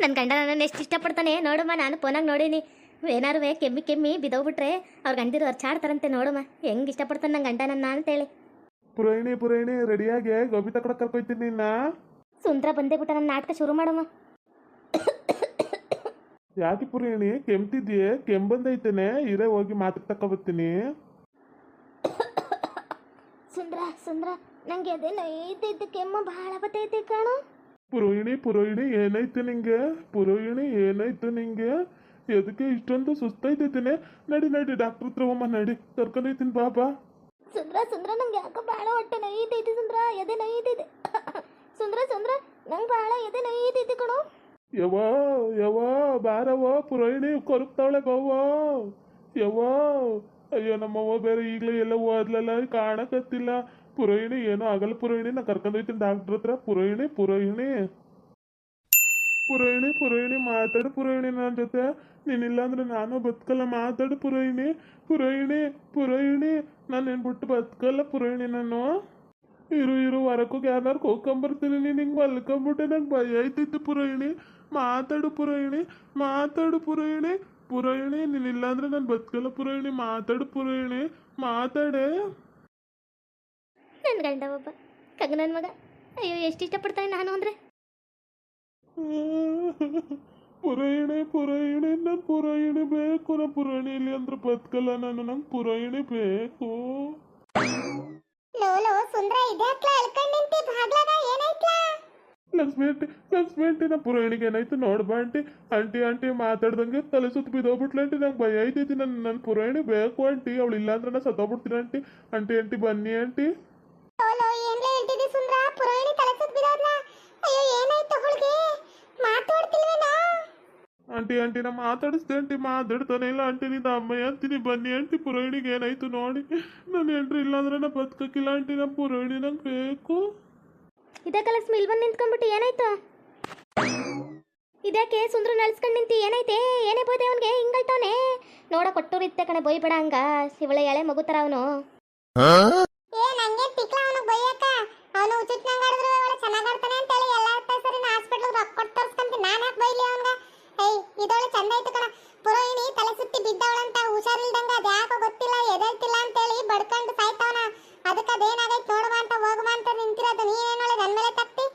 ನನ್ನ ಗಂಡ ನನ್ನ ಎಷ್ಟು ಇಷ್ಟಪಡ್ತಾನೆ ನೋಡಮ್ಮ ನಾನು ಫೋನಾಗ ನೋಡೀನಿ. ಏನಾರು ಕೆಮ್ಮಿ ಕೆಮ್ಮಿ ಬಿದೋಗ್ಬಿಟ್ರೆ ಅವ್ರ ಗಂಡಿರು ಚಾಡ್ತಾರಂತೆ ನೋಡಮ್ಮ. ಹೆಂಗೆ ಇಷ್ಟಪಡ್ತಾನೆ ನನ್ನ ಗಂಡ ನನ್ನ ಅಂತೇಳಿ. ಪುರಾಣಿ ಪುರಾಣಿ ರೆಡಿಯಾಗಿ ಗೋಬಿ ತಕೊಳಕ್ ಕರ್ಕೊಯ್ತೀನಿ ನಿನ್ನ ಸುಂದ್ರ ಬಂದೇ ಬಿಟ್ಟ ನನ್ನ ನಾಟಕ ಶುರು ಮಾಡಮ್ಮ. ಯಾಕೆ ಪುರಾಣಿ ಕೆಮ್ತಿದ್ಯೆ? ಕೆಮ್ ಬಂದೈತೇನೆ ಇರೇ ಹೋಗಿ ಮಾತ್ರ ತಕೊಬತ್ತೀನಿ ಸುಂದ್ರ ಸುಂದ್ರ ನಂಗೆ ಅದೇ ಇದ್ದಿದ್ದು ಕೆಮ್ಮು ಭಾಳ ಬತ್ತೈತಿ ಕಾಣು. ಪುರೋಹಿಣಿ ಪುರೋಹಿಣಿ ಏನಾಯ್ತು ನಿಂಗೆ? ಪುರೋಹಿಣಿ ಏನಾಯ್ತು ನಿಂಗೆ? ಎದಕ್ಕೆ ಇಷ್ಟೊಂದು ಸುಸ್ತೈತಿದ್ದೀನಿ ನಡಿ ನಡಿ ಡಾಕ್ಟರ್ ಹತ್ರ ಹೋಮ ನಡಿ. ಕರ್ಕೊಂಡೈತೀನಿ ಬಾಬಾ ಸುಂದ್ರ ಸುಂದ್ರ ನಂಗೆ ಯಾಕೋ ಭಾಳ ಹೊಟ್ಟೆ ನೋಯ್ತೈತಿ ಸುಂದ್ರ? ಎದೆ ನೋಯ್ತೈತೆ ಸುಂದ್ರ ಸುಂದ್ರ ನಂಗೆ ಭಾಳ ಎದೆ ನೋಯ್ತೈತಿ ಕಣೋ. ಯವ್ವ ಯವ್ವ ಬಾರವ್ವ ಪುರೋಹಿಣಿ ಕೊರಗ್ತಾವಳೆ ಬವ್ವ ಯವ್ವ ಅಯ್ಯೋ ನಮ್ಮವ್ವ ಬೇರೆ ಈಗಲೇ ಎಲ್ಲ ಓದ್ಲಲ್ಲ ಕಾಣಕತ್ತಿಲ್ಲ. ಪುರೋಹಿಣಿ, ಏನೋ ಆಗಲ್ಲ ಪುರೋಹಿಣಿ, ನಾ ಕರ್ಕೊಂಡೋಯ್ತೀನಿ ಡಾಕ್ಟರ್ ಹತ್ರ. ಪುರೋಹಿಣಿ ಪುರೋಹಿಣಿ. ಪುರೋಹಿಣಿ ಪುರೋಹಿಣಿ, ಮಾತಾಡು ಪುರೋಹಿಣಿ ನನ್ನ ಜೊತೆ. ನೀನಿಲ್ಲ ಅಂದ್ರೆ ನಾನು ಬದುಕಲ್ಲ, ಮಾತಾಡು ಪುರೋಹಿಣಿ. ಪುರೋಹಿಣಿ ಪುರೋಹಿಣಿ, ನಾನು ಏನು ಬಿಟ್ಟು ಬದುಕಲ್ಲ ಪುರೋಹಿಣಿ ನಾನು. ಇರು ಇರು ಹೊರಕೋಗಿ ಯಾರು ಹೋಗ್ಕೊಂಬರ್ತೀನಿ ನೀನು ಹಿಂಗೆ ಮಲ್ಕೊಂಬಿಟ್ಟೆ, ನಂಗೆ ಭಯ ಆಯ್ತಿತ್ತು ಪುರೋಹಿಣಿ. ಮಾತಾಡು ಪುರೋಹಿಣಿ ಮಾತಾಡು ಪುರೋಹಿಣಿ. ಪುರೋಹಿಣಿ ನೀನಿಲ್ಲ ಅಂದ್ರೆ ನಾನು ಬದುಕಲ್ಲ ಪುರೋಹಿಣಿ, ಮಾತಾಡು ಪುರೋಹಿಣಿ. ಮಾತಾಡೆ. ನನ್ನ ಗಂಡ ಒಬ್ಬ? ಕಗ್ಗ ಮಗ? ಅಯ್ಯೋ ಎಷ್ಟು ಇಷ್ಟಪಡ್ತಾನೆ ನಾನು ಅಂದರೆ? ಪುರಾಯಣೆ ಪುರಾಯಣೆ ನನ್ನ ಪುರೋಹಿಣಿ ಬೇಕು ನಾ ಪುರೋಹಿಣಿ ಇಲ್ಲಿ ಅಂದ್ರೆ ಬದುಕಲ್ಲ ನಾನು ನಂಗೆ ಪುರಾಯಣೆ ಬೇಕು. ಲೋ ಲೋ ಸುಂದ್ರ ಏನಾಯ್ತ್ಲಾ? ಲಕ್ಷ್ಮಿ ಆಂಟಿ ಲಕ್ಷ್ಮಿ ಆಂಟಿ ನಾ ಪುರೋಹಿಣಿಗೆ ಏನಾಯ್ತು ನೋಡ್ಬಾ ಆಂಟಿ. ಆಂಟಿ ಆಂಟಿ ಮಾತಾಡ್ದಂಗೆ ತಲೆ ಸುತ್ತ ಬಿದ್ದೋಗ್ಬಿಟ್ಲ ಆಂಟಿ. ನಂಗೆ ಭಯ ಐತೈತಿ ನನ್ನ ನನ್ನ ಪುರಾಯಣಿ ಬೇಕು ಆಂಟಿ. ಅವಳು ಇಲ್ಲ ಅಂದ್ರೆ ನಾ ಸತ್ತೋಗ್ಬಿಡ್ತೀನಿ ಆಂಟಿ. ಆಂಟಿ ಆಂಟಿ ಬನ್ನಿ ಆಂಟಿ. ಲೋ ಏನ್ಲೇ ಹೇಳ್ತಿದ್ದಿ ಸುಂದ್ರ? ಪುರಾಣಿ ಅಯ್ಯೋ ಏನಾಯ್ತು ಅವಳಿಗೆ? ಮಾತಾಡ್ತಿಲ್ವೇನೋ? ಆಂಟಿ ಆಂಟಿ ನಾ ಮಾತಾಡಿಸ್ದೆ ಆಂಟಿ ಮಾತಾಡ್ತಾನೆ ಇಲ್ಲ. ಆಂಟಿ ನಿಂದ ಅಮ್ಮಯ್ಯ ಅಂತೀನಿ ಬನ್ನಿ ಆಂಟಿ ಪುರೋಹಿಣಿಗೆ ಏನಾಯ್ತು ನೋಡಿ. ನಾನು ಎಂಟ್ರಿ ಇಲ್ಲ ಅಂದ್ರೆ ನಾ ಬದುಕಕ್ಕಿಲ್ಲ ಆಂಟಿ ನಮ್ಮ ಪುರೋಹಿಣಿ ನಂಗೆ ಬೇಕು. ಇದಕ್ಕೆ ಲಕ್ಷ್ಮಿ ಇಲ್ಲಿ ಬಂದು ನಿಂತ್ಕೊಂಡ್ಬಿಟ್ಟು ಏನಾಯ್ತು? ಇದಕ್ಕೆ ಸುಂದ್ರ ನಳ್ಸ್ಕೊಂಡು ನಿಂತಿ? ಏನೈತೆ ಏನೇ ಬೋದೆ ಅವನಿಗೆ? ಹಿಂಗಲ್ತವನೆ? ನೋಡ ಕೊಟ್ಟೂರು ಇತ್ತೆ ಕಣೆ ಬೈಬೇಡ ಹಂಗ. ಇವಳ ಎಳೆ ಮಗುತರ ಅವನು ಏ ನಂಗೆ ತಿಕ್ಲ ಅವನು ಬೈಯಕ್ಕ ಅವನು ಉಚಿತ ನಂಗಾಡಿದ್ರು ಒಳ್ಳೆ ಚೆನ್ನಾಗಿ ಆಡ್ತಾನೆ ಅಂತ ಹೇಳಿ ಎಲ್ಲ ಸರಿ ನಾ ಹಾಸ್ಪಿಟಲ್ ರೊಕ್ಕ ಕೊಟ್ಟು ತೋರಿಸ್ಕೊಂತೀನಿ ನಾನು ಯಾಕೆ ಬೈಲಿ ಅವನ್ಗ ಏಯ್ ಇದೊಳ್ಳೆ ಚಂದ ಐತೆ ಕಣ ಪುರೋಹಿಣಿ ತಲೆ ಸುತ್ತಿ ಬಿದ್ದವಳಂತ ಹುಷಾರಿಲ್ದಂಗ ಅದ್ಯಾಕೋ ಗೊತ್ತಿಲ್ಲ ಎದೇಳ್ತಿಲ್ಲ ಅಂತೇಳಿ ಬಡ್ಕೊಂಡು ಸಾಯ್ತವನ ಅದಕ್ಕೆ ಅದೇನಾಗೈತೆ ನೋಡುವ ಅಂತ ಹೋಗುವ ಅಂತ ನಿಂತಿರೋದು ನೀನೇನೊಳ್ಳೆ ನನ್ನ ಮೇಲೆ ತಪ್ಪಿ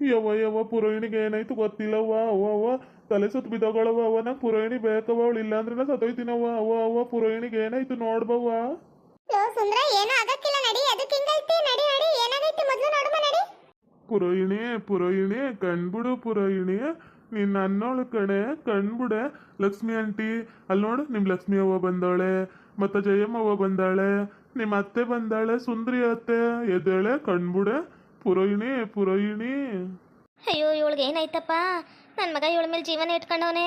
ಯವ್ವ ಯವ್ವ ಪುರೋಹಿಣಿಗೆ ಏನಾಯ್ತು ಗೊತ್ತಿಲ್ಲವ್ವ? ಅವ ಅವ್ವ ತಲೆ ಸುತ್ತ ಬಿದ್ದೋಗಳವ್ವ ಅವ ನಂಗೆ ಪುರೋಹಿಣಿ ಬೇಕವ್ವ ಅವಳು ಇಲ್ಲ ಅಂದ್ರೆ ನಾ ಸತ್ತೋಯ್ತೀನವ್ವ? ಅವ್ವ ಅವ್ವ ಪುರೋಹಿಣಿಗೆ ಏನಾಯ್ತು ನೋಡ್ಬವ್ವ? ಸುಂದ್ರ ಏನೂ ಆಗಕ್ಕಿಲ್ಲ ನಡಿ ಅದಕ್ಕೆ ಹಿಂಗೈತಿ? ನಡಿ ನಡಿ ಏನಾಗೈತಿ ಮೊದಲು ನೋಡುವ ನಡಿ. ಪುರೋಹಿಣಿ ಪುರೋಹಿಣಿ ಕಣ್ಬಿಡು ಪುರೋಹಿಣಿ ನೀನ್ ನನ್ನೋಳು ಕಣೆ ಕಣ್ಬಿಡೆ ಲಕ್ಷ್ಮಿ ಆಂಟಿ. ಅಲ್ಲಿ ನೋಡು ನಿಮ್ ಲಕ್ಷ್ಮಿ ಅವ್ವ ಬಂದವಳೆ ಮತ್ತೆ ಜಯಮ್ಮ ಅವ್ವ ಬಂದಾಳೆ ನಿಮ್ಮ ಅತ್ತೆ ಬಂದಾಳೆ ಸುಂದ್ರಿ ಅತ್ತೆ ಎದ್ದೇಳೆ ಕಣ್ಬಿಡೆ ಪುರೋಹಿಣಿ ಪುರೋಹಿಣಿ. ಅಯ್ಯೋ ಇವಳಿಗೆ ಏನಾಯ್ತಪ್ಪ? ನನ್ನ ಮಗ ಇವಳ ಮೇಲೆ ಜೀವನ ಇಟ್ಕೊಂಡವನೆ.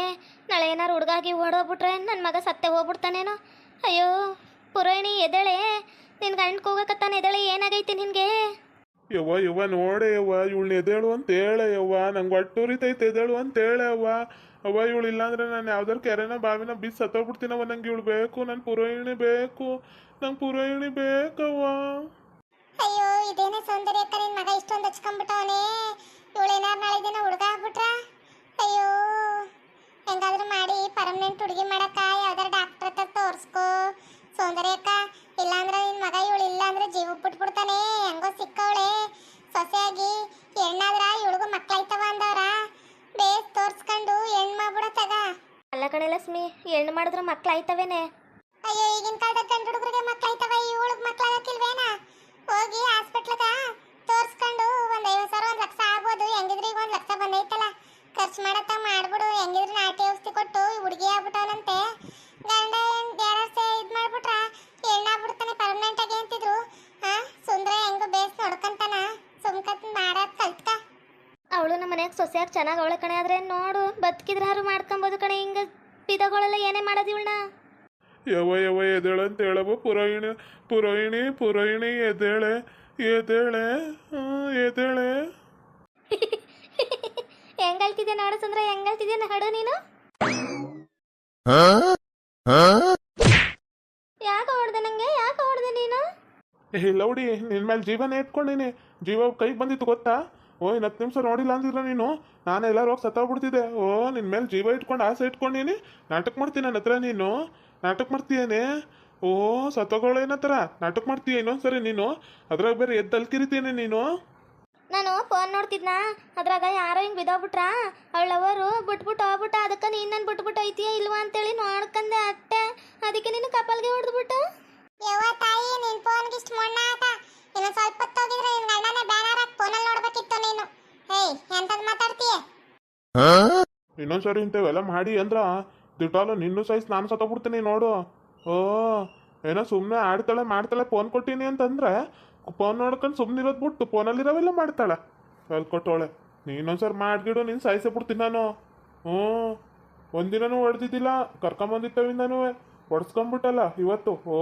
ನಾಳೆ ಏನಾರು ಹುಡುಗಾಗಿ ಓಡೋಗ್ಬಿಟ್ರೆ ನನ್ನ ಮಗ ಸತ್ತೆ ಹೋಗ್ಬಿಡ್ತಾನೇನೋ? ಅಯ್ಯೋ ಪುರೋಹಿಣಿ ಎದಳೆ ನಿನ್ ಗಂಡ್ ಕೂಗಕತ್ತಾನೆ ಎದಳೆ ಏನಾಗೈತಿ ನಿನ್ಗೆ? ಯವ್ವ ಯವ್ವ ನೋಡೆ ಯವ್ವ ಇವಳನ್ನ ಎದೇಳು ಅಂತ ಹೇಳೆ ಯವ್ವ. ನಂಗೆ ಒಟ್ಟೂರಿತೈತೆ ಎದೇಳು ಅಂತ ಹೇಳೆ ಅವ್ವ ಅವ್ವ ಇವಳು ಇಲ್ಲಾಂದ್ರೆ ನಾನು ಯಾವ್ದಾರು ಕೆರೆನ ಬಾವಿನ ಬಿಸ್ ಸತ್ತೋಗ್ಬಿಡ್ತೀನವ್ವ. ನಂಗೆ ಇವಳು ಬೇಕು ನನ್ನ ಪುರೋಹಿಣಿ ಬೇಕು. ನಂಗೆ ಪುರೋಹಿಣಿ ಬೇಕವ್ವ. ಅಯ್ಯೋ ಸೌಂದರ್ಯ ಅಕ್ಕ ನಿನ್ ಮಗ ಇಷ್ಟೊಂದು ಹಚ್ಕೊಂಡ್ಬಿಟ್ಟವನೆ. ಇವಳೇನಾರು ನಾಳೆ ದಿನ ಹುಡುಗ ಆಗ್ಬಿಟ್ರ? ಅಯ್ಯೋ ಹೆಂಗಾದ್ರೂ ಮಾಡಿ ಪರ್ಮನೆಂಟ್ ಹುಡುಗಿ ಮಾಡಕ್ಕ ಯಾವ್ದಾರ ಡಾಕ್ಟರ್ ಹತ್ರ ತೋರಿಸ್ಕೋ. ಸೌಂದರ್ಯ ಅಕ್ಕ ಇಲ್ಲಾಂದ್ರೆ ನಿನ್ ಮಗ ಇವಳು ಇಲ್ಲ ಅಂದ್ರೆ ಜೀವ ಬಿಟ್ಬಿಡ್ತಾನೆ ಹೆಂಗೋ ಸಿಕ್ಕವಳೆ. ಸೊಸೆಯಾಗಿ ಹೆಣ್ಣಾದ್ರ ಇವಳಿಗೂ ಮಕ್ಳಾಯ್ತವ ಅಂದವ್ರ. ಬೇಸ್ ತೋರ್ಸ್ಕೊಂಡು ಹೆಣ್ಣು ತಗ. ಅಲ್ಲ ಕಣೆ ಲಕ್ಷ್ಮಿ ಹೆಣ್ಣು ಮಾಡಿದ್ರೆ ಮಕ್ಳಾಯ್ತವೇನೆ? ಅಯ್ಯೋ ಈಗಿನ ಕಾಲದ ಗಂಡು ಹುಡುಗರಿಗೆ ಮಕ್ಳಾಯ್ತವ ಇವಳಿಗೆ ಮಕ್ಳಾಗಕ್ಕಿಲ್ವೇನಾ ಹೋಗಿ ಹಾಸ್ಪಿಟ್ಲಗ ತೋರಿಸ್ಕೊಂಡು ಒಂದು ಐವತ್ತು ಸಾವಿರ, ಒಂದು ಲಕ್ಷ ಆಗ್ಬೋದು. ಹೆಂಗಿದ್ರೆ ಈಗ ಒಂದ್ ಲಕ್ಷ ಬಂದೈತಲ್ಲ. ಖರ್ಚು ಮಾಡತ್ತ ಮಾಡ್ಬಿಡು. ಹೆಂಗಿದ್ರೆ ನಾಟಿ ಔಷಧಿ ಕೊಟ್ಟು ಹುಡುಗಿ ಆಗ್ಬಿಟ್ಟವನಂತೆ. ಗಂಡ ಯಾರಷ್ಟೇ ಇದು ಮಾಡ್ಬಿಟ್ರ ಹೆಣ್ಣಾಗ್ಬಿಡ್ತಾನೆ ಪರ್ಮನೆಂಟ್ ಆಗಿ ಅಂತಿದ್ರು. ಹಾ ಸುಂದ್ರ ಹೆಂಗು ಬೇಸ್ ನೋಡ್ಕಂತಾನ. ಸುಮ್ಕತ್ ಮಾಡಾದ್ ಕಲ್ತ್ಕ. ಅವಳು ನಮ್ಮ ಮನೆಯಾಗ ಸೊಸೆಯಾಗಿ ಚೆನ್ನಾಗಿ ಅವಳ ಕಣೆ ಆದ್ರೆ ನೋಡು, ಬದುಕಿದ್ರೆ ಯಾರು ಮಾಡ್ಕೊಬೋದು ಕಣೆ. ಹಿಂಗ ಪಿದಗಳೆಲ್ಲ ಏನೇ ಮಾಡೋದು ಇವಳನ್ನ? ಯವ್ವ ಯವ ಎದೇಳು ಅಂತ ಹೇಳವ ಪುರೋಹಿಣಿ ಪುರೋಹಿಣಿ ಪುರೋಹಿಣಿ ಎದ್ದೇಳೆ ಎದ್ದೇಳೆ ಎದೇಳೆ. ಎದ್ದೇಳೆ ಹೆಂಗಳ್ತಿದ್ದೆ ನೋಡು ಸುಂದ್ರ ಹೆಂಗಳ್ತಿದ್ದೆ ಹಡು ನೀನು? ಯಾಕೆ ಹೊಡ್ದೆ ನಂಗೆ? ಯಾಕೆ ಹೊಡ್ದೆ ನೀನು? ಏ ಲೌಡಿ ನಿನ್ ಮೇಲೆ ಜೀವನ ಇಟ್ಕೊಂಡಿನಿ. ಜೀವ ಕೈಗೆ ಬಂದಿತ್ತು ಗೊತ್ತಾ? ಓ ಇನ್ನು ಹತ್ತು ನಿಮಿಷ ನೋಡಿಲ್ಲ ಅಂದಿಲ್ಲ ನೀನು? ನಾನು ಎಲ್ಲರೂ ಹೋಗಿ ಸತ್ತೋಗ್ಬಿಡ್ತಿದ್ದೆ. ಓ ನಿನ್ನ ಮೇಲೆ ಜೀವ ಇಟ್ಕೊಂಡು ಆಸೆ ಇಟ್ಕೊಂಡಿನಿ. ನಾಟಕ ಮಾಡ್ತೀನಿ ನನ್ನ ಹತ್ರ ನೀನು? ನಾಟಕ ಮಾಡ್ತೀಯೇನೆ? ಓ ಸತ್ತೋಗಳೇನತ್ರ ನಾಟಕ ಮಾಡ್ತೀಯ ಇನ್ನೊಂದ್ಸರಿ ನೀನು? ಅದ್ರಾಗ ಬೇರೆ ಎದ್ದು ಕಿರಿತೀನಿ ನೀನು. ನಾನು ಫೋನ್ ನೋಡ್ತಿದ್ನಾ? ಅದ್ರಾಗ ಯಾರೋ ಹಿಂಗೆ ಬಿದ್ದೋಗ್ಬಿಟ್ರ? ಅವಳವರು ಬಿಟ್ಬಿಟ್ಟು ಹೋಗ್ಬಿಟ್ಟ ಅದಕ್ಕೆ ನೀನು ನನ್ನ ಬಿಟ್ಬಿಟ್ಟು ಐತಿಯ ಇಲ್ವಾ ಅಂತೇಳಿ ನೋಡ್ಕಂದೆ ಅಟ್ಟೆ. ಅದಕ್ಕೆ ನೀನು ಕಪಲ್ಗೆ ಹೊಡೆದ್ಬಿಟ್ಟು? ಯವ್ವ ತಾಯಿ ನಿನ್ ಫೋನ್ಗೆ ಇಷ್ಟು ಮೊಣ್ಣ ಆಟ ಇನ್ನು ಸ್ವಲ್ಪ ಹೊತ್ತೋಗಿದ್ರೆ ನಿನ್ ಗಂಡನೇ ಬ್ಯಾನರ್ ಹಾಕಿ ಫೋನಲ್ಲಿ ನೋಡ್ಬೇಕಿತ್ತು ನೀನು. ಏಯ್ ಎಂತದ್ ಮಾತಾಡ್ತೀಯ? ಇನ್ನೊಂದ್ಸರಿ ಇಂಥವೆಲ್ಲ ಮಾಡಿ ಅಂದ್ರ ದಿಟಾಲು ನಿನ್ನೂ ಸೈಜ್ ನಾನು ಸತ್ತೋಗ್ಬಿಡ್ತೀನಿ ನೋಡು. ಓ, ಏನೋ ಸುಮ್ಮನೆ ಆಡ್ತಾಳೆ ಮಾಡ್ತಾಳೆ ಫೋನ್ ಕೊಟ್ಟಿನಿ ಅಂತಂದ್ರೆ ಫೋನ್ ನೋಡ್ಕೊಂಡು ಸುಮ್ಮನೆ ಇರೋದು ಬಿಟ್ಟು ಫೋನಲ್ಲಿರೋವೆಲ್ಲ ಮಾಡ್ತಾಳೆ. ಹೇಳ್ಕೊಟ್ಟವಳೆ ನೀನೊಂದ್ಸರಿ ಮಾಡ್ಗಿಡು, ನೀನು ಸಾಯಿಸೇ ಬಿಡ್ತೀನಿ ನಾನು. ಹ್ಞೂ ಒಂದಿನೂ ಹೊಡೆದಿದ್ದಿಲ್ಲ ಕರ್ಕೊಂಬಂದಿತ್ತವಿಂದನೂ ಹೊಡ್ಸ್ಕೊಂಬಿಟ್ಟಲ್ಲ ಇವತ್ತು. ಓ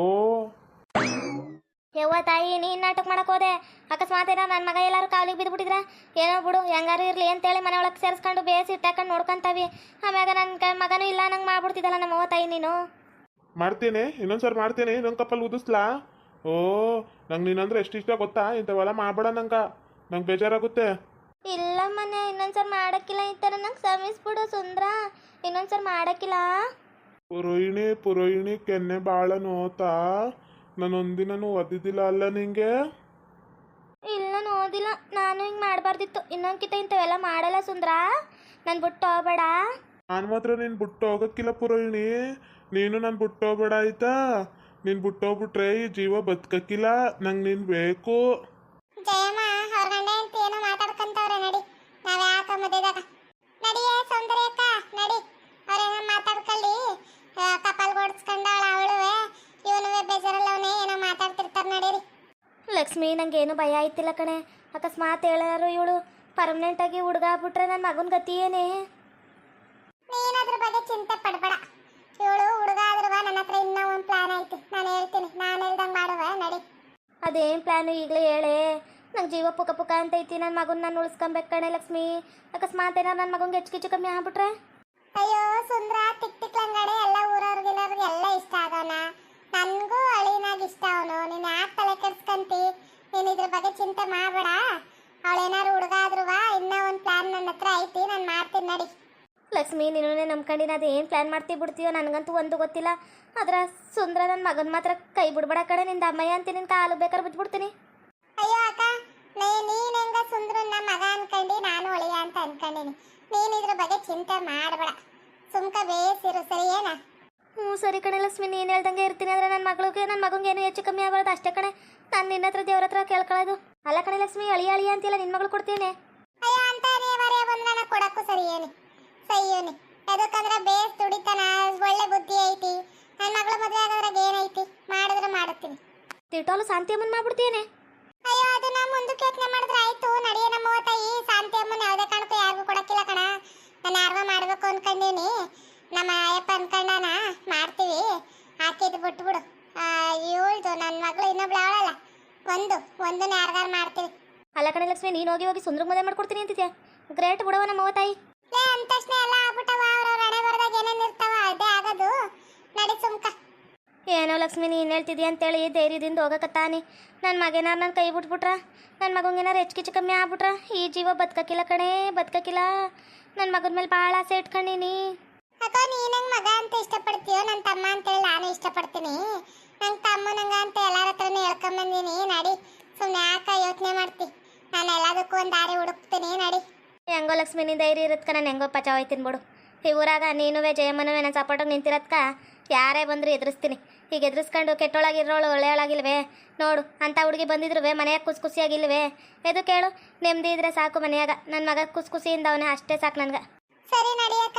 ಯವ್ವ ತಾಯಿ ನೀನು ನಾಟಕ ಮಾಡಕ್ ಹೋದೆ. ಅಕಸ್ಮಾತ್ ಏನೋ ನನ್ನ ಮಗ ಎಲ್ಲಾರು ಕಾಲಿಗೆ ಬಿದ್ದುಬಿಟ್ಟಿದ್ರ ಏನೋ ಬಿಡು ಹೆಂಗಾರು ಇರ್ಲಿ ಅಂತೇಳಿ ಮನೆ ಒಳಗೆ ಸೇರಿಸ್ಕೊಂಡು ಬೇಸಿ ಇಟ್ಟಾಕೊಂಡು ನೋಡ್ಕೊಂತಾವಿ. ಆಮ್ಯಾಗ ನನ್ನ ಮಗನೂ ಇಲ್ಲ ನಂಗೆ ಮಾಡ್ಬಿಡ್ತಿದ್ದಲ್ಲ ನಮ್ಮ ಅವ್ವ ತಾಯಿ ನೀನು. ಮಾಡ್ತೀನಿ ಇನ್ನೊಂದ್ಸರಿ ಮಾಡ್ತೀನಿ ಇನ್ನೊಂದು ಕಪ್ಪಲ್ ಉದಿಸ್ಲಾ? ಓ ನಂಗೆ ನೀನಂದ್ರೆ ಎಷ್ಟು ಇಷ್ಟ ಗೊತ್ತಾ? ಇಂಥವೆಲ್ಲ ಮಾಡಬೇಡ ನಂಗೆ. ನಂಗೆ ಬೇಜಾರಾಗುತ್ತೆ. ಇಲ್ಲ ಮನೆ ಇನ್ನೊಂದ್ಸರಿ ಮಾಡಕ್ಕಿಲ್ಲ ಈ ಥರ. ನಂಗೆ ಸಮಿಸ್ಬಿಡು ಸುಂದ್ರ. ಇನ್ನೊಂದ್ಸರಿ ಮಾಡಕ್ಕಿಲ್ಲ. ಪುರೋಹಿಣಿ ಪುರೋಹಿಣಿ ಕೆನ್ನೆ ಬಾಳ ನೋತಾ? ನಾನು ಒಂದಿನೂ ಓದಿದ್ದಿಲ್ಲ ಅಲ್ಲ ನಿಂಗೆ? ಇಲ್ಲ ಓದಿಲ್ಲ. ನಾನು ಹಿಂಗೆ ಮಾಡಬಾರ್ದಿತ್ತು. ಇನ್ನೊಂದ್ಕಿತ ಇಂಥವೆಲ್ಲ ಮಾಡಲ್ಲ ಸುಂದ್ರ? ನಾನು ಬಿಟ್ಟು ಹೋಗ್ಬೇಡ. ನಾನು ಮಾತ್ರ ನೀನು ಬಿಟ್ಟು ಹೋಗಕ್ಕಿಲ್ಲ ಪುರೋಹಿಣಿ. ನೀನು ನಾನು ಬಿಟ್ಟು ಹೋಗ್ಬೇಡ ಆಯ್ತಾ? ನೀನು ಬಿಟ್ಟೋಗ್ಬಿಟ್ರೆ ಈ ಜೀವ ಬದುಕಕ್ಕಿಲ್ಲ. ನಂಗೆ ನೀನು ಬೇಕು ಜಯಮ್ಮ ಅವ್ರ ಗಂಡ ಅಂತ ಏನೋ ಮಾತಾಡ್ಕೊಂತವ್ರೆ ನಡಿ ನಾವ್ ಯಾಕ ಮದ್ಯದಾಗ ನಡಿಯೇ ಸೌಂದರ್ಯಕ್ಕ ನಡಿ ಅವ್ರೇನೋ ಮಾತಾಡ್ಕೊಳ್ಳಿ ಕಪಲ್ ಓಡಿಸ್ಕೊಂಡವಳ ಅವಳುವೆ ಇವನುವೆ ಬೇಜಾರಲ್ಲವನೇ ಏನೋ ಮಾತಾಡ್ತಿರ್ತಾರ ನಡೀರಿ ಲಕ್ಷ್ಮಿ ನಂಗೇನು ಭಯ ಆಯ್ತಿಲ್ಲ ಕಣೆ. ಅಕಸ್ಮಾತ್ ಹೇಳಾರು ಇವಳು. ಪರ್ಮನೆಂಟ್ ಆಗಿ ಹುಡುಗ ಬಿಟ್ರೆ ನನ್ನ ಮಗನ ಗತಿ ಏನೇ? ನೀನದ್ರ ಬಗ್ಗೆ ಚಿಂತೆ ಪಡಬೇಡ. ಇವಳು ಹುಡುಗ ಆದ್ರವ ನನ್ನ ಹತ್ರ ಇನ್ನೂ ಒಂದು ಪ್ಲಾನ್ ಐತಿ. ನಾನು ಹೇಳ್ತೀನಿ. ನಾನು ಹೇಳ್ದಂಗೆ ಮಾಡುವ. ನಡಿ. ಅದೇನು ಪ್ಲ್ಯಾನು ಈಗಲೇ ಹೇಳೆ? ನಂಗೆ ಜೀವ ಪುಕ ಪುಕ ಅಂತ ಐತಿ ನನ್ನ ಮಗನ ನಾನು ಉಳಿಸ್ಕೊಬೇಕು ಕಣೆ ಲಕ್ಷ್ಮಿ. ಅಕಸ್ಮಾತ್ ಏನಾರ ನನ್ನ ಮಗಂಗೆ ಹೆಚ್ಚು ಕಿಚ್ಚು ಕಮ್ಮಿ ಆಗ್ಬಿಟ್ರೆ? ಅಯ್ಯೋ ಸುಂದ್ರ ಟಿಕ್ ಟಿಕ್ ಲಂಗಡೆ ಎಲ್ಲ ಊರವ್ರಿಗೆಲ್ಲವ್ರಿಗೆ ಎಲ್ಲ ಇಷ್ಟ ಆಗೋನ? ನನಗೂ ಅಳಿನಾಗ ಇಷ್ಟ ಅವನು. ನೀನು ಯಾಕೆ ತಲೆ ಕೆಡ್ಸ್ಕಂತಿ? ನೀನು ಇದ್ರ ಬಗ್ಗೆ ಚಿಂತೆ ಮಾಡಬೇಡ. ಅವಳೇನಾರು ಹುಡುಗ ಆದ್ರುವ ಇನ್ನೂ ಒಂದು ಪ್ಲಾನ್ ನನ್ನ ಹತ್ರ ಐತಿ ನಾನು ಮಾಡ್ತೀನಿ ನಡಿ. ಲಕ್ಷ್ಮಿ ನೀನು ನಂಬ್ಕೊಂಡಿನ ಅದು ಏನು ಪ್ಲ್ಯಾನ್ ಮಾಡ್ತಿ ಬಿಡ್ತೀಯೋ ನನಗಂತೂ ಒಂದು ಗೊತ್ತಿಲ್ಲ. ಅದರ ಸುಂದ್ರ ನನ್ನ ಮಗನ ಮಾತ್ರ ಕೈ ಬಿಡ್ಬೇಡ ಕಡೆ ನಿಂದ ಅಮ್ಮಯ್ಯ ಅಂತ ನಿನ್ನ ಕಾಲು ಬೇಕಾದ್ರೆ ಬಿಟ್ಬಿಡ್ತೀನಿ. ಅಯ್ಯೋ ಅಕ್ಕ ನೀ ನೀನ್ ಹೆಂಗ ಸುಂದ್ರನ್ನ ಮಗ ಅನ್ಕಂಡಿ ನಾನು ಒಳಿಯ ಅಂತ ಅನ್ಕೊಂಡಿನಿ. ನೀನು ಇದ್ರ ಬಗ್ಗೆ ಚಿಂತೆ ಮಾಡಬೇಡ. ಸುಮ್ಕ ಬೇಸಿರು ಸರಿ ಏನ ಹ್ಞೂ ಸರಿ ಕಣೆ ಲಕ್ಷ್ಮಿ ನೀನು ಹೇಳ್ದಂಗೆ ಇರ್ತೀನಿ. ಅಂದ್ರೆ ನನ್ನ ಮಗಳಿಗೆ ನನ್ನ ಮಗಂಗೆ ಏನು ಹೆಚ್ಚು ಕಮ್ಮಿ ಆಗಬಾರ್ದು. ಅಷ್ಟೇ ಕಣೆ. ನಾನು ನಿನ್ನ ಹತ್ರ ದೇವ್ರ ಹತ್ರ ಕೇಳ್ಕೊಳ್ಳೋದು. ಅಲ್ಲ ಕಣೆ ಲಕ್ಷ್ಮಿ ಅಳಿ ಅಳಿ ಅಂತಿಲ್ಲ ನಿನ್ನ ಮಗಳು ಕೊಡ್ತೀನಿ. ಅಯ್ಯೋ ಅಂತ ನೀವರೇ ಬಂದನ ಕೊಡಕ್ಕೂ ಸರಿ ಏನಿ. ಸಯ್ಯೋನಿ ಅದಕ್ಕಂದ್ರೆ ಬೇಸ್ ದುಡಿತಾನ. ಒಳ್ಳೆ ಬುದ್ಧಿ ಐತಿ. ನನ್ನ ಮಗಳ ಮದುವೆ ಆಗೋದ್ರಾಗ ಏನೈತಿ? ಮಾಡಿದ್ರೆ ಮಾಡುತ್ತೀನಿ ತಿಟ್ಟೋಲು ಶಾಂತಿ ಅಮ್ಮನ ಮಾಡ್ಬಿಡ್ತೀನಿ. ಅಯ್ಯೋ ಅದು ನಾ ಮುಂದಕ್ಕೆ ಯೋಚನೆ ಮಾಡಿದ್ರೆ ಆಯ್ತು. ನಡಿಯ ನಮ್ಮ ತಾಯಿ ಶಾಂತಿ ಅಮ್ಮನ ಯಾವುದೇ ಕಾರಣಕ್ಕೂ ಯಾರಿಗೂ ಕೊಡಕ್ಕಿಲ್ಲ ಕಣ. ನಾನು ಯಾರಿಗೋ ಮಾಡ್ಬೇಕು ಅನ್ಕೊಂಡೀನಿ. ನಮ್ಮ ಅಯ್ಯಪ್ಪ ಅನ್ಕೊಂಡಾನ ಮಾಡ್ತೀವಿ. ಹಾಕಿದ್ ಬಿಟ್ಬಿಡು. ಇವಳ್ದು ನನ್ನ ಮಗಳು ಇನ್ನೊಬ್ಳು ಅವಳಲ್ಲ. ಒಂದು ಒಂದನ್ನ ಯಾರಿಗಾರು ಮಾಡ್ತೀವಿ. ಅಲ್ಲ ಕಣೆ ಲಕ್ಷ್ಮಿ ನೀನು ಹೋಗಿ ಹೋಗಿ ಸುಂದ್ರ ಮದುವೆ ಮಾಡ್ಕೊಡ್ತೀನಿ ಅಂತಿದ್ಯಾ? ಗ್ರೇಟ್ ಬಿಡವ ನಮ್ಮ ತಾಯಿ. ಲೇ ಅಂದ ತಕ್ಷಣ ಎಲ್ಲ ಆಗ್ಬಿಟ್ಟವ ಅವ್ರವ್ರ ಹಣೆ ಬರ್ದಾಗ ಏನೇನು ಇರ್ತಾವ ಅದೇ ಆಗೋದು. ನಡಿ ಸುಮ್ಕ. ಏನೋ ಲಕ್ಷ್ಮಿ ನೀನು ಹೇಳ್ತಿದ್ಯಾ ಅಂತೇಳಿ ಧೈರ್ಯದಿಂದ ಹೋಗಕತ್ತಾನೆ. ನನ್ನ ಮಗೇನಾರ ನನ್ನ ಕೈ ಬಿಟ್ಬಿಟ್ರ? ನನ್ನ ಮಗಂಗೇನಾರು ಹೆಚ್ಚು ಕಮ್ಮಿ ಆಗ್ಬಿಟ್ರ? ಈ ಜೀವ ಬದುಕಕ್ಕಿಲ್ಲ ಕಣೇ ಬದುಕಕ್ಕಿಲ್ಲ ನನ್ನ ಮಗನ ಮೇಲೆ ಭಾಳ ಆಸೆ ಇಟ್ಕೊಂಡಿನಿ. ಅಕ್ಕ ನೀನ್ ನಂಗ್ ಮಗ ಅಂತ ಇಷ್ಟಪಡ್ತೀಯೋ? ನನ್ನ ತಮ್ಮ ಅಂತ ಹೇಳಿ ನಾನು ಇಷ್ಟಪಡ್ತೀನಿ. ನನ್ನ ತಮ್ಮ ನಂಗ ಅಂತ ಎಲ್ಲಾರ ಹತ್ರನೂ ಹೇಳ್ಕೊಂಬಂದೀನಿ ನಡಿ ಸುಮ್ಮನೆ ಯಾಕ ಯೋಚನೆ ಮಾಡ್ತಿ? ನಾನು ಎಲ್ಲದಕ್ಕೂ ಒಂದು ದಾರಿ ಹುಡುಕ್ತೀನಿ. ನಡಿ. ಹೆಂಗೋ ಲಕ್ಷ್ಮಿನಿ ಧೈರ್ಯ ಇರತ್ಕ? ನಾನು ಹೆಂಗೋ ಪಚಾವ್ ಹೋಯ್ತೀನಿ ಬಿಡು ಈ ಊರಾಗ ನೀನುವೆ ಜಯಮ್ಮನವೇ ನನ್ನ ಸಪೋರ್ಟಿಗೆ ನಿಂತಿರತ್ಕ? ಯಾರೇ ಬಂದರೂ ಎದುರಿಸ್ತೀನಿ. ಈಗ ಎದುರಿಸ್ಕೊಂಡು ಕೆಟ್ಟೊಳಗಿರೋಳು ಒಳ್ಳೆಯೊಳಗಿಲ್ವೇ? ನೋಡು ಅಂಥ ಹುಡುಗಿ ಬಂದಿದ್ರುವೆ ಮನೆಯಾಗ ಕುಸ್ ಖುಷಿಯಾಗಿಲ್ವೇ? ಎದು ಕೇಳು ನೆಮ್ಮದಿ ಇದ್ರೆ ಸಾಕು ಮನೆಯಾಗ. ನನ್ನ ಮಗ ಖುಷಿ ಖುಷಿಯಿಂದ ಅವನೇ ಅಷ್ಟೇ ಸಾಕು ನನಗೆ. ಸರಿ ನಡಿಯಕ್ಕ